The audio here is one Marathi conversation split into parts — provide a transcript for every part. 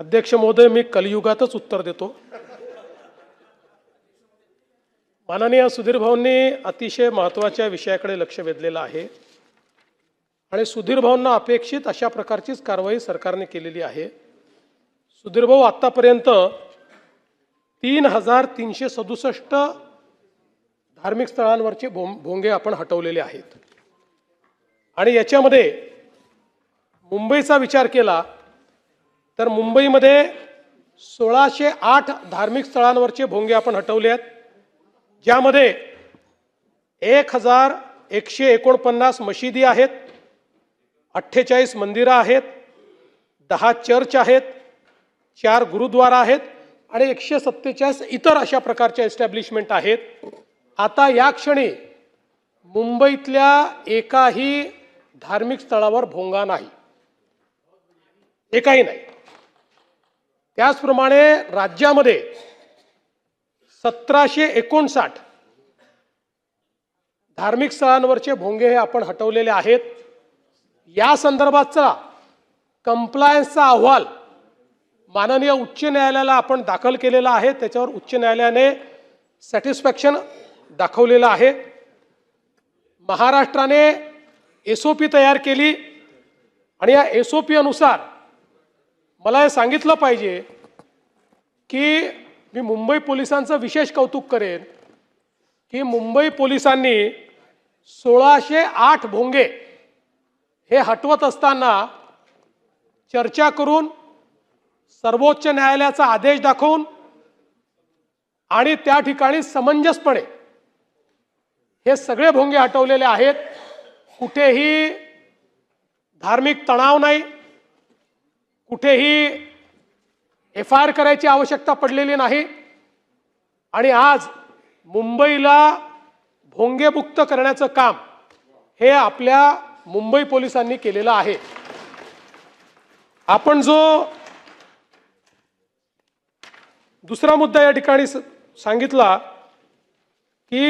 अध्यक्ष महोदय मी कलियुगातच उत्तर देतो. माननीय सुधीर भाऊंनी अतिशय महत्त्वाच्या विषयाकडे लक्ष वेधलेलं आहे आणि सुधीर भाऊंना अपेक्षित अशा प्रकारचीच कारवाई सरकारने केलेली आहे. सुधीर भाऊ आत्तापर्यंत तीन हजार तीनशे सदुसष्ट धार्मिक स्थळांवरचे भों भोंगे आपण हटवलेले आहेत. आणि याच्यामध्ये मुंबईचा विचार केला तर मुंबईमध्ये सोळाशे आठ धार्मिक स्थळांवरचे भोंगे आपण हटवले आहेत ज्यामध्ये एक हजार एकशे एकोणपन्नास मशिदी आहेत अठ्ठेचाळीस मंदिरं आहेत दहा चर्च आहेत चार गुरुद्वारा आहेत आणि एकशे सत्तेचाळीस इतर अशा प्रकारच्या एस्टॅब्लिशमेंट आहेत. आता या क्षणी मुंबईतल्या एकाही धार्मिक स्थळावर भोंगा नाही. एकाही नाही. त्याचप्रमाणे राज्यामध्ये सतराशे एकोणसाठ धार्मिक स्थळांवरचे भोंगे हे आपण हटवलेले आहेत. या संदर्भातचा कंप्लायन्सचा अहवाल माननीय उच्च न्यायालयाला आपण दाखल केलेला आहे. त्याच्यावर उच्च न्यायालयाने सॅटिस्फॅक्शन दाखवलेलं आहे. महाराष्ट्राने एस ओ पी तयार केली आणि या एस ओ पी अनुसार मला हे सांगितलं पाहिजे की मी मुंबई पोलिसांचं विशेष कौतुक करेन की मुंबई पोलिसांनी सोळाशे आठ भोंगे हे हटवत असताना चर्चा करून सर्वोच्च न्यायालयाचा आदेश दाखवून आणि त्या ठिकाणी समंजसपणे हे सगळे भोंगे हटवलेले आहेत. कुठेही धार्मिक तणाव नाही. कुठेही एफ आय आर करायची आवश्यकता पडलेली नाही. आणि आज मुंबईला भोंगेमुक्त करण्याचं काम हे आपल्या मुंबई पोलिसांनी केलेलं आहे. आपण जो दुसरा मुद्दा या ठिकाणी सांगितला की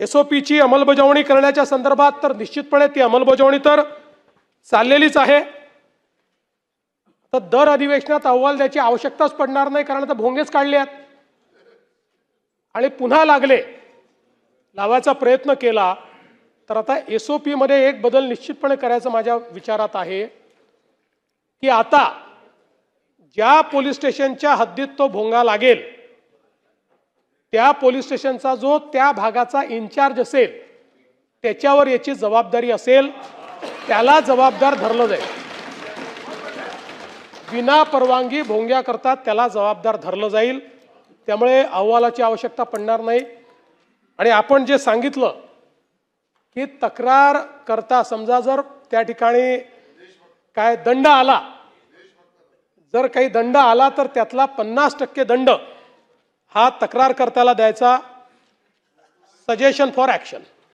एस ओ पीची अंमलबजावणी करण्याच्या संदर्भात तर निश्चितपणे ती अंमलबजावणी तर चाललेलीच आहे. तर दर अधिवेशनात अहवाल द्यायची आवश्यकताच पडणार नाही कारण आता भोंगेच काढले आहेत. आणि पुन्हा लागले लावायचा प्रयत्न केला तर आता एस ओ पीमध्ये एक बदल निश्चितपणे करायचं माझ्या विचारात आहे की आता ज्या पोलीस स्टेशनच्या हद्दीत तो भोंगा लागेल त्या पोलीस स्टेशनचा जो त्या भागाचा इन्चार्ज असेल त्याच्यावर याची जबाबदारी असेल त्याला जबाबदार धरलं जाईल. विना परवानगी भोंग्या करतात त्याला जबाबदार धरलं जाईल. त्यामुळे अहवालाची आवश्यकता पडणार नाही. आणि आपण जे सांगितलं की तक्रार करता समजा जर त्या ठिकाणी काय दंड आला जर काही दंड आला तर त्यातला पन्नास टक्के दंड हा तक्रारकर्त्याला द्यायचा. Suggestion for action